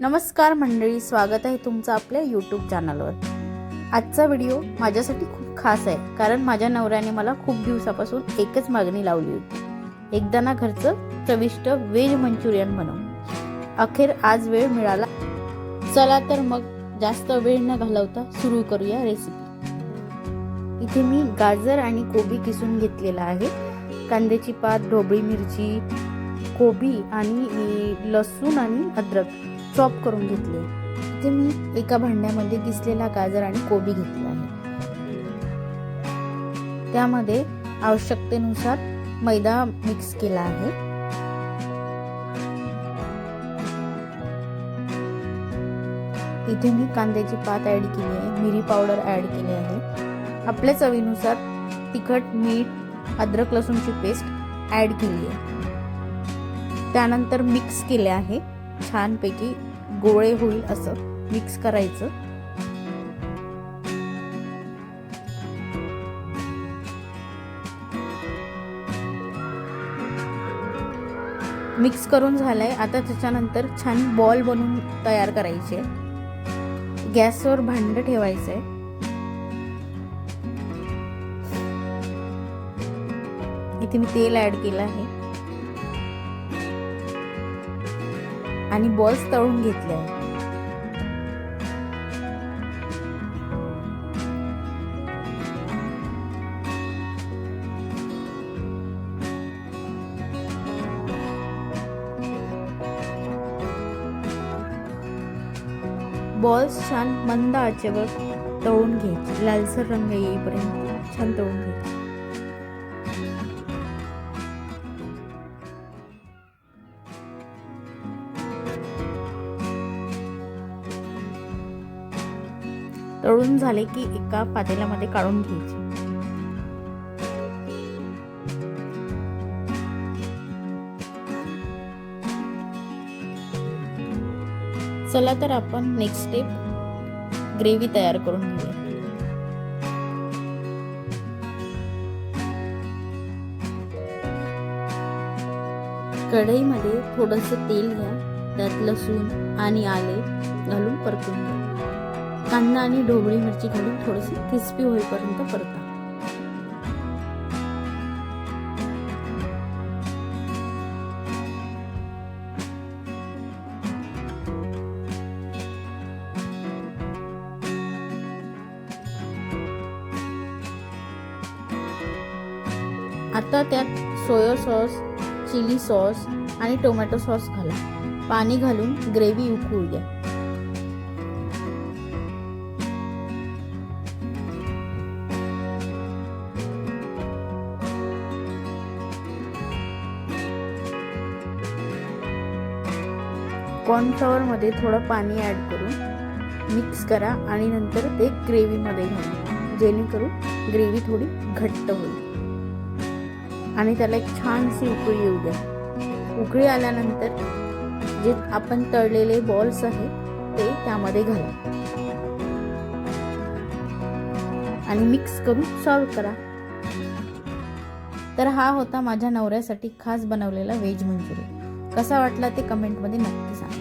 नमस्कार मंडळी स्वागत आहे तुमचं आपल्या यूट्यूब चॅनलवर आजचा व्हिडिओ माझ्यासाठी खूप खास आहे कारण माझ्या नवऱ्याने मला खूप दिवसापासून एकच मागणी लावली होती. एकदा ना घरचं चविष्ट व्हेज मंचुरियन बनव अखेर आज वेळ मिळाला. चला तर मग जास्त वेळ न घालवता सुरू करूया रेसिपी इथे मी गाजर आणि कोबी किसून घेतलेला आहे. कांद्याची पात ढोबळी मिरची कोबी आणि लसूण आणि अद्रक. चॉप करून घेतले. इथे मी एका भांड्यामध्ये किसलेला गाजर आणि कोबी घेतला आहे. त्यामध्ये आवश्यकतेनुसार मैदा मिक्स केला आहे. इथे मी कांद्याची पात ॲड केली आहे. मिरी पावडर ॲड केली आहे. आपल्या चवीनुसार तिखट मीठ अद्रक लसूणची पेस्ट ॲड केली आहे. त्यानंतर मिक्स केले आहे. छानपैकी गोळे होईल असं मिक्स करायचं. मिक्स करून झालंय. आता त्याच्यानंतर छान बॉल बनवून तयार करायचे. गॅसवर भांड ठेवायचंय. इथे मी तेल ऍड केलं आहे. आणि बॉल्स तळून घेतले. आहे बॉल्स छान मंद आचेवर तळून घ्यायचे. लालसर रंग येईपर्यंत छान तळून घ्यायचे. तळून झाले की एका पातेल्यामध्ये काढून घ्यायचे. चला तर आपण नेक्स्ट स्टेप ग्रेव्ही तयार करून घेऊया. कढईमध्ये थोडंसं तेल घ्या त्यात लसूण आणि आले घालून परतून घ्या. कांदा आणि ढोबळी मिरची घालून थोडीशी क्रिस्पी होईपर्यंत परता. आता त्यात सोया सॉस चिली सॉस आणि टोमॅटो सॉस घाला. पाणी घालून ग्रेव्ही उकळू द्या. कॉर्नफ्लॉवरमध्ये थोडं पाणी ॲड करून मिक्स करा आणि नंतर ते ग्रेव्हीमध्ये घाला. जेणेकरून ग्रेव्ही थोडी घट्ट होईल. आणि त्याला एक छानशी उकळी येऊ द्या. उकळी आल्यानंतर जे आपण तळलेले बॉल्स आहेत ते त्यामध्ये घाला. आणि मिक्स करून सर्व करा. तर हा होता माझ्या नवऱ्यासाठी खास बनवलेला व्हेज मंचुरियन. कसा वाटला ते कमेंटमध्ये नक्की सांगा.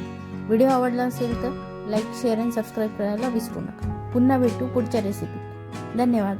व्हिडिओ आवडला असेल तर लाईक शेअर आणि सबस्क्राईब करायला विसरू नका. पुन्हा भेटू पुढच्या रेसिपीत धन्यवाद.